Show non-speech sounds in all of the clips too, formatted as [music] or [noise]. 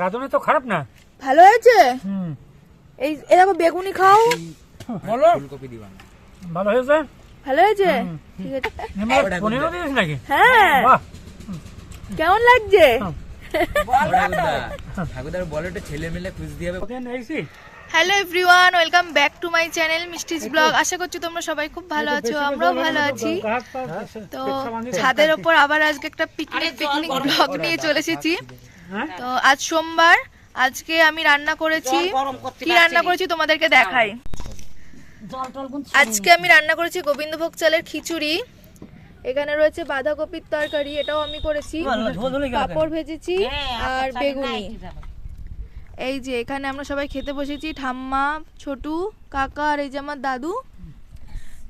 রাঁধুনি তো খারাপ না? ভালো হয়েছে? হুম। এই এরকম বেগুনি খাও। বলো। ফুলকপি দিবা ভালো হয়েছে? ভালো হয়েছে? ঠিক আছে। পনিরও দিয়েছিস নাকি? হ্যাঁ। বাহ। কেমন লাগছে? ঠাকুরদার বলো একটা ছেলে মেলে খুঁজ দিয়ে হবে। কতদিন এসেছি hello everyone welcome back to my channel মিষ্টিস blog. আশা করছি তোমরা সবাই খুব ভালো আছো আমরাও ভালো আছি। তো ছাদের ওপর আবার আজকে একটা পিকনিক পিকনিক ব্লগ নিয়ে চলে এসেছি। হ্যাঁ তো আজ সোমবার আজকে আমি রান্না করেছি কি রান্না করেছি তোমাদেরকে দেখাই। আজকে আমি রান্না করেছি গোবিন্দভোগ চালের খিচুড়ি। এখানে রয়েছে বাঁধাকপির তরকারি এটাও আমি করেছি। পাপড় ভেজেছি আর বেগুনি। এই যে এখানে আমরা সবাই খেতে বসেছি ঠাম্মা ছোটু কাকা আর এই যে আমার দাদু।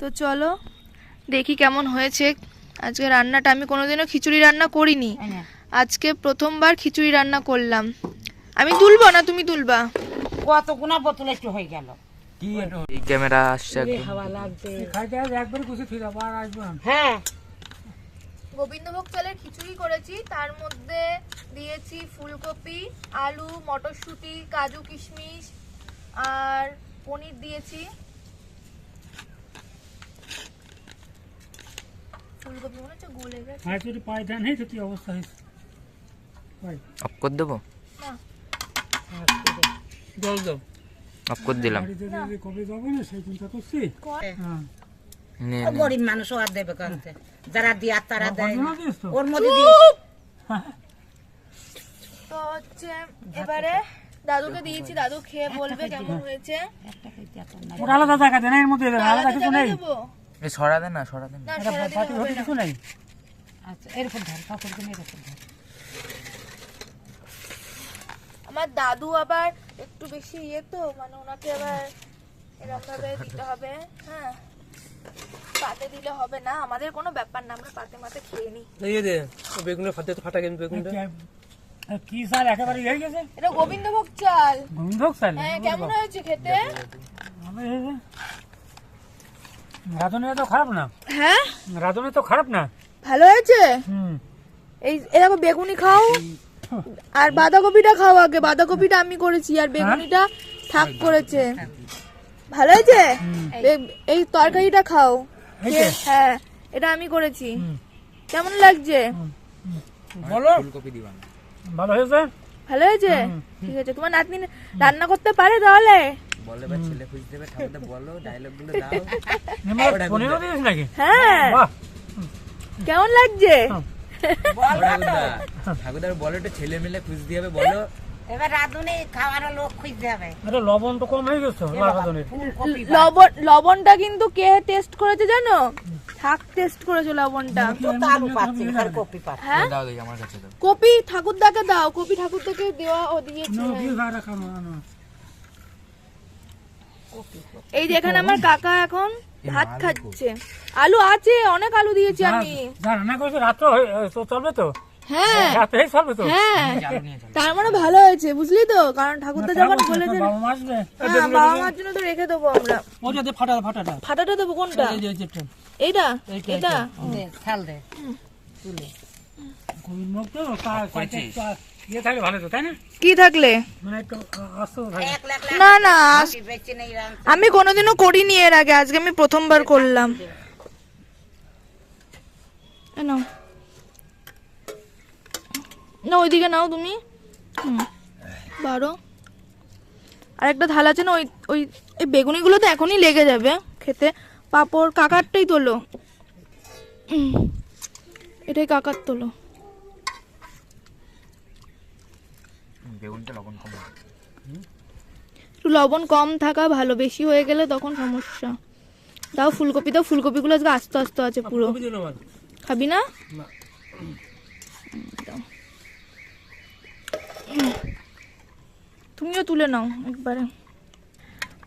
তো চলো দেখি কেমন হয়েছে। আজকে রান্নাটা আমি কোনোদিনও খিচুড়ি রান্না করিনি। আজকে প্রথমবার খিচুড়ি রান্না করলাম। আমি তুলবো না তুমি তুলবা? কতগুনা বোতল একটু হয়ে গেল। কি এই ক্যামেরা আসছে হাওয়া লাগছে। খাইতে খাইতে একবার খুশি ফিরে আবার আসব হ্যাঁ। গোবিন্দভোগ চালের খিচুড়ি করেছি তার মধ্যে দিয়েছি ফুলকপি আলু মটরশুঁটি কাজু কিশমিশ আর পনির দিয়েছি। ফুলকপি মনে হচ্ছে গলে গেছে। অবস্থা হয়েছে? অফ করে দেবো? না। জল দাও। অফ করে দিলাম। কবে যাব না সেই চিন্তা করছি? হ্যাঁ। নে ও নে। গরিব মানুষ আর দেবে কানতে যারা দিয়া তারা দেয় ওর মধ্যে তো হচ্ছে এবারে দাদুকে দিয়েছি দাদু খেয়ে বলবে কেমন হয়েছে। ওটা আলাদা জায়গা দেন এর মধ্যে আলাদা আলাদা কিছু নেই? এই সরা দে না সরা না। কিছু নেই? আচ্ছা। এরকম ধর কাপড় এরকম ধর। আমার দাদু আবার একটু বেশি ইয়ে তো মানে ওনাকে আবার এরকম ভাবে দিতে হবে হ্যাঁ। পাতে দিলে হবে না আমাদের কোনো ব্যাপার না আমরা পাতে মাতে খেয়ে নিই। এই দে বেগুনের ফাটে তো ফাটা কেন বেগুনটা। কি- একেবারে হয়ে গেছে? এটা গোবিন্দভোগ চাল। গোবিন্দভোগ চাল? হ্যাঁ কেমন হয়েছে খেতে? ভালো হয়েছে রাঁধুনি তো খারাপ না? হ্যাঁ? রাঁধুনি তো খারাপ না? ভালো হয়েছে? হুম। এই এরকম বেগুনি খাও। আর বাঁধাকপিটা খাও আগে। বাঁধাকপিটা আমি করেছি আর বেগুনিটা থাক করেছে। ভালো হয়েছে? এই তরকারিটা খাও। হ্যাঁ এটা আমি করেছি। কেমন লাগছে? বলো ভালো? হয়েছে? ভালো হয়েছে? ঠিক আছে তোমার নাতনি রান্না করতে পারে তাহলে? বলে বা ছেলে খুঁজ দেবে ঠাকুরদা বলো ডায়লগ দাও। নিমার পনিরও দিয়েছিস নাকি? হ্যাঁ। কেমন লাগছে? ঠাকুরদার বলো একটা ছেলে মেলে খুঁজ দিয়ে হবে বলো। এবার রাঁধুনি খাওয়ারও লোক খুঁজতে হবে। এটা লবণ তো কম হয়ে গেছে রাঁধুনির। লবণ লবণটা কিন্তু কে টেস্ট করেছে জানো? থাক টেস্ট করেছে লবণটা। তো আলু পাচ্ছি আর কপি পাচ্ছি। দাও দেখি আমার কাছে দাও। কপি ঠাকুরদাকে দাও কপি ঠাকুরদাকে দেওয়া ও দিয়েছে। এই যে এখানে আমার কাকা এখন। ভাত খাচ্ছে। আলু আছে অনেক আলু দিয়েছি আমি। রান্না করেছে রাত্র তো চলবে তো? হ্যাঁ। রাত্রে চলবে তো? হ্যাঁ। তার মানে ভালো হয়েছে বুঝলি তো? কারণ ঠাকুরদা যখন বলেছে বাবা হ্যাঁ বাবা মার জন্য তো রেখে দেবো আমরা। ওই ফাটা ফাটাটা। ফাটাটা দেবো কোনটা। এইটা? এটা দে ছাল দে। তুলে। ইয়ে থাকলে ভালো তো তাই না? কি থাকলে? মানে একটু না না আমি কোনোদিনও করিনি এর আগে আজকে আমি প্রথমবার করলাম। নাও। না ওইদিকে নাও তুমি। বারো। আর একটা থালা আছে না ওই ওই এই বেগুনিগুলো তো এখনই লেগে যাবে খেতে। পাপড় কাকারটাই তোলো। এটাই কাকার তোলো। বেগুনটা লবণ কম একটু লবণ কম থাকা ভালো বেশি হয়ে গেলে তখন সমস্যা। দাও ফুলকপি দাও ফুলকপিগুলো আজকে আস্তে আস্তে আছে পুরো। খাবি না? না। তুমিও তুলে নাও একবারে।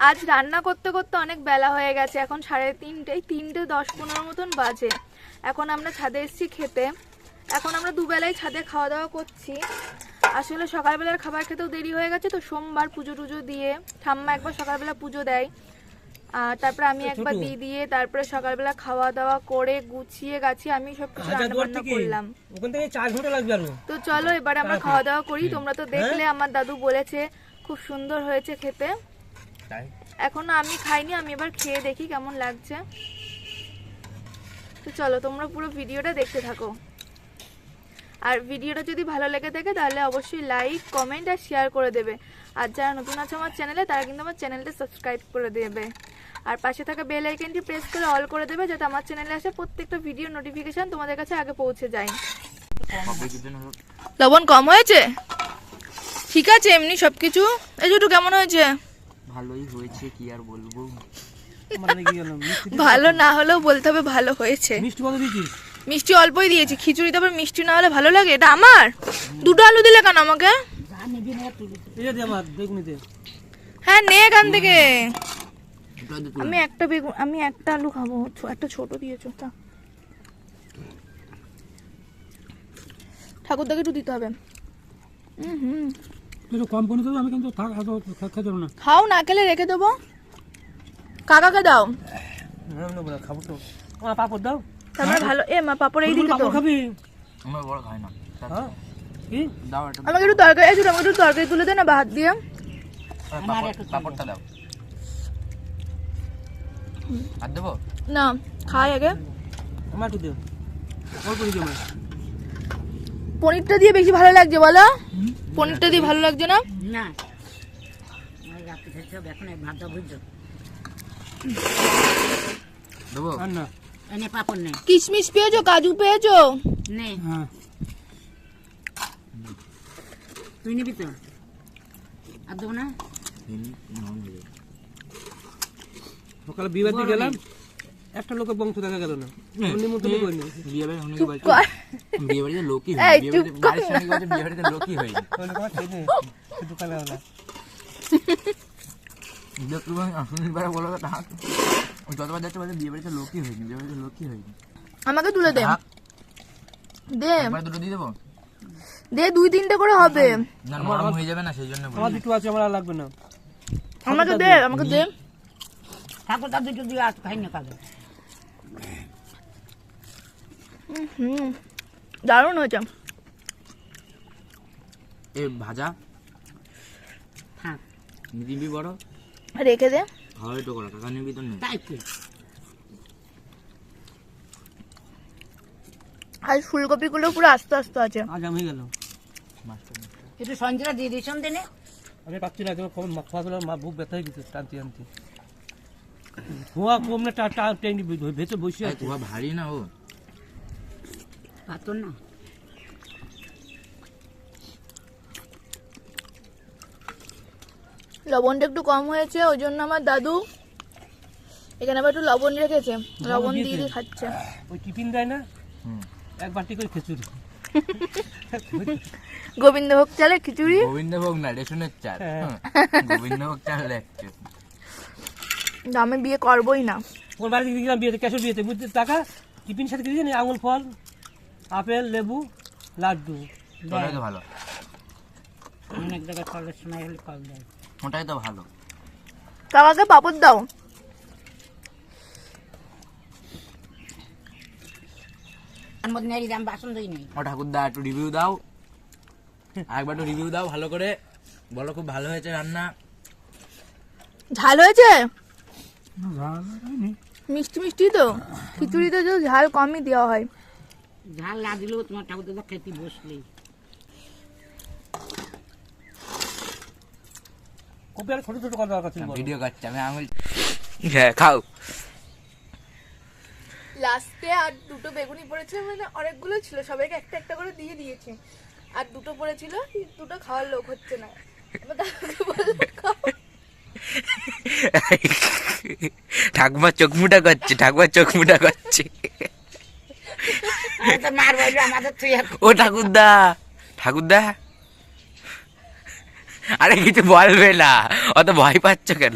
আজ রান্না করতে করতে অনেক বেলা হয়ে গেছে এখন সাড়ে তিনটে তিনটে দশ পনেরো মতন বাজে। এখন আমরা ছাদে এসেছি খেতে। এখন আমরা দুবেলাই ছাদে খাওয়া দাওয়া করছি। আসলে সকালবেলার খাবার খেতেও দেরি হয়ে গেছে তো সোমবার পুজো টুজো দিয়ে ঠাম্মা একবার সকালবেলা পুজো দেয়। আর তারপরে আমি একবার দিয়ে দিয়ে তারপরে সকালবেলা খাওয়া দাওয়া করে গুছিয়ে গাছিয়ে আমি সব কিছু হাজার রান্না বান্না করলাম। ওখান থেকে চার ঘণ্টা লাগবে আরও। তো চলো এবারে আমরা খাওয়া দাওয়া করি। তোমরা তো দেখলে আমার দাদু বলেছে খুব সুন্দর হয়েছে খেতে। এখনও আমি খাইনি আমি এবার খেয়ে দেখি কেমন লাগছে। তো চলো তোমরা পুরো ভিডিওটা দেখতে থাকো। আর ভিডিওটা যদি ভালো লেগে থাকে তাহলে অবশ্যই লাইক কমেন্ট আর শেয়ার করে দেবে। আর যারা নতুন আছে আমার চ্যানেলে তারা কিন্তু আমার চ্যানেলটা সাবস্ক্রাইব করে দেবে। আর পাশে থাকা বেল আইকনটি প্রেস করে অল করে দেবে যাতে আমার চ্যানেলে আসে প্রত্যেকটা ভিডিও নোটিফিকেশন তোমাদের কাছে আগে পৌঁছে যায়। লবণ কম হয়েছে? ঠিক আছে এমনি সবকিছু। এই দুটো কেমন হয়েছে? ভালোই হয়েছে কি আর বলব? মানে ভালো না হলেও বলতে হবে ভালো হয়েছে। মিষ্টি কত দিয়েছিস? মিষ্টি অল্পই দিয়েছি খিচুড়ি তারপর মিষ্টি না হলে ভালো লাগে? এটা আমার? দুটো আলু দিলে কেন আমাকে? হ্যাঁ নে এখান থেকে। আমি একটা বেগুন আমি একটা আলু খাব একটা ছোট দিয়েছ তা। ঠাকুরদাকে একটু দিতে হবে। হুম। হুম কম করে দেবো আমি কিন্তু খেতে দেবো না। খাও না খেলে রেখে দেবো। কাকাকে দাও। বলা খাব তো। আমার পাপড় দাও। তারপরে ভালো এ মা পাপড় এই দিকে তো। খাবি? আমরা বড় খাই না। হ্যাঁ। কি? দাও একটা। আমাকে একটু তরকারি এই ছোট, আমাকে একটু তরকারি তুলে দে না ভাত দিয়ে। পাপড়- পাপড়টা দাও। আর দেবো? না খাই আগে। আমার একটু দে। অল্প দিকে আমার পনিরটা দিয়ে বেশি ভালো লাগছে বলো। পনিরটা দিয়ে ভালো লাগছে না? না। এখন ভাতটা বুঝছ দেবো? না। এনে পাপড় নেই কিশমিশ পেয়েছ কাজু পেয়েছ? নেই হ্যাঁ। তুই নিবি তো। আর দেবো না? সকালে বিয়ে গেলাম। একটা লোকের বংশ দেখা গেল না। নিমন্ত্রণ করিনি বিয়ে বাড়ি অনেকে বিয়ে বাড়িতে লোকই হয় বিয়ে বাড়িতে বাড়ির সঙ্গে বলছে বিয়ে বাড়িতে লোকই হয় লোক শুধু কালে হলো। পাই আসুন বলো না যতবার যাচ্ছে বলছে বিয়ে বাড়িতে লোকই হয়নি বিয়ে বাড়িতে লোকই হয়নি। আমাকে তুলে দে। দে। একবার দুটো দিয়ে দেবো? দে দুই তিনটে করে হবে। না নরম হয়ে যাবে না সেই জন্য আমার দুটো আছে আমার আর লাগবে না। আমাকে দে আমাকে দে। ঠাকুরটা দুটো দিয়ে আর খাই না কালে হুম দারুণ হয়েছে। এ ভাজা? হ্যাঁ। নিবি বড়? রেখে দে। হয় তো করা কাকা নিবি তো তাই আর ফুলকপিগুলো পুরো আস্তে আস্তে আছে। আজ আমি গেল একটু সঞ্জয়রা দিয়ে দিস দিনে। আমি পাচ্ছি না দিলাম মা বুক ব্যথা হয়ে গেছে টানতে টানতে। ধোঁয়া কম টা- টা- টেনে ভেতরে বসে আছে। ভারী না ও। পাতর না। লবণটা একটু কম হয়েছে ওই জন্য আমার দাদু এখানে আবার একটু লবণ রেখেছে। লবণ দিয়ে দিয়ে খাচ্ছে। ওই টিফিন দেয় না? হুম। এক বাটি করে খেচুড়ি। [laughs] গোবিন্দভোগ চালের খিচুড়ি? গোবিন্দভোগ না রেশনের চাল। হ্যাঁ। গোবিন্দভোগ চাল দেখছে আমি বিয়ে করবোই না। ওর বাড়িতে গেলাম বিয়েতে? ক্যাশো বিয়েতে বুঝতে টাকা? টিফিন সাথে কিছু জানি আঙুল ফল আপেল লেবু লাড্ডু? ভালো। অনেক জায়গায় কলের সময় হলে কল দেয় ওটাই তো ভালো। কাকাকে পাপড় দাও। তার মধ্যে নেই আমি বাসন দিই নেই ও ঠাকুরদা একটু রিভিউ দাও। আরেকবার একটু রিভিউ দাও ভালো করে। বলো খুব ভালো হয়েছে রান্না? ঝাল হয়েছে। মিষ্টি মিষ্টি তো। খিচুড়িতে তো ঝাল কমই দেওয়া হয়। ঝাল না দিলেও তোমার ঠাকুর দাদা খেতে বসলি কপি আর ছোট ছোট কথা দরকার ছিল ভিডিও করছে আমি আঙুল হ্যাঁ খাও। লাস্টে আর দুটো বেগুনি পড়েছে মানে অনেকগুলো ছিল সবাইকে একটা একটা করে দিয়ে দিয়েছি। আর দুটো পড়েছিল দুটো খাওয়ার লোক হচ্ছে না। ঠাকুমা চোখ মুটা করছে ঠাকুমা চোখ মুটা করছে। মার বলল আমাদের তুই এক ও ঠাকুরদা ঠাকুরদা। আরে কিছু বলবে না। অত ভয় পাচ্ছ কেন?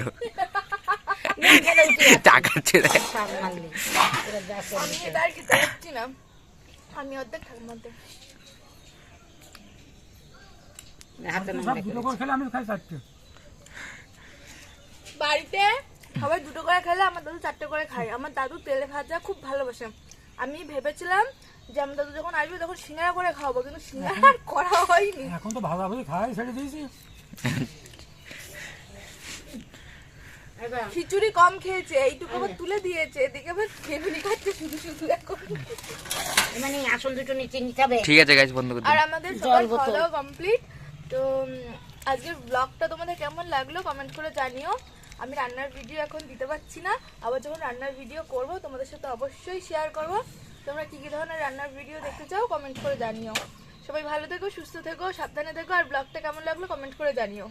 আমি অর্ধেক বাড়িতে সবাই দুটো করে খেলে আমার দাদু চারটে করে খায়। আমার দাদু তেলে ভাজা খুব ভালোবাসে। আমি ভেবেছিলাম যে আমার দাদু যখন আসবে তখন সিঙ্গারা করে খাওয়াবো কিন্তু সিঙ্গারা আর করা হয়নি। এখন তো ভাগাভাগি খাই ছেড়ে দিয়েছি। খিচুড়ি কম খেয়েছে এইটুকু আবার তুলে দিয়েছে এদিকে আবার বেগুনি খাচ্ছে শুধু শুধু এখন। মানে আসল দুটো নিচে নিতে হবে। ঠিক আছে গাইজ বন্ধ করে আর আমাদের সবার দাওয়া কমপ্লিট তো উম, আজকের ব্লগটা তোমাদের কেমন লাগল কমেন্ট করে জানিও। আমি রান্নার ভিডিও এখন দিতে পারছি না। আবার যখন রান্নার ভিডিও করব তোমাদের সাথে অবশ্যই শেয়ার করব। তোমরা কী কী ধরনের রান্নার ভিডিও দেখতে চাও কমেন্ট করে জানিও। সবাই ভালো থেকো সুস্থ থেকো সাবধানে থেকো আর ব্লগটা কেমন লাগল কমেন্ট করে জানিও।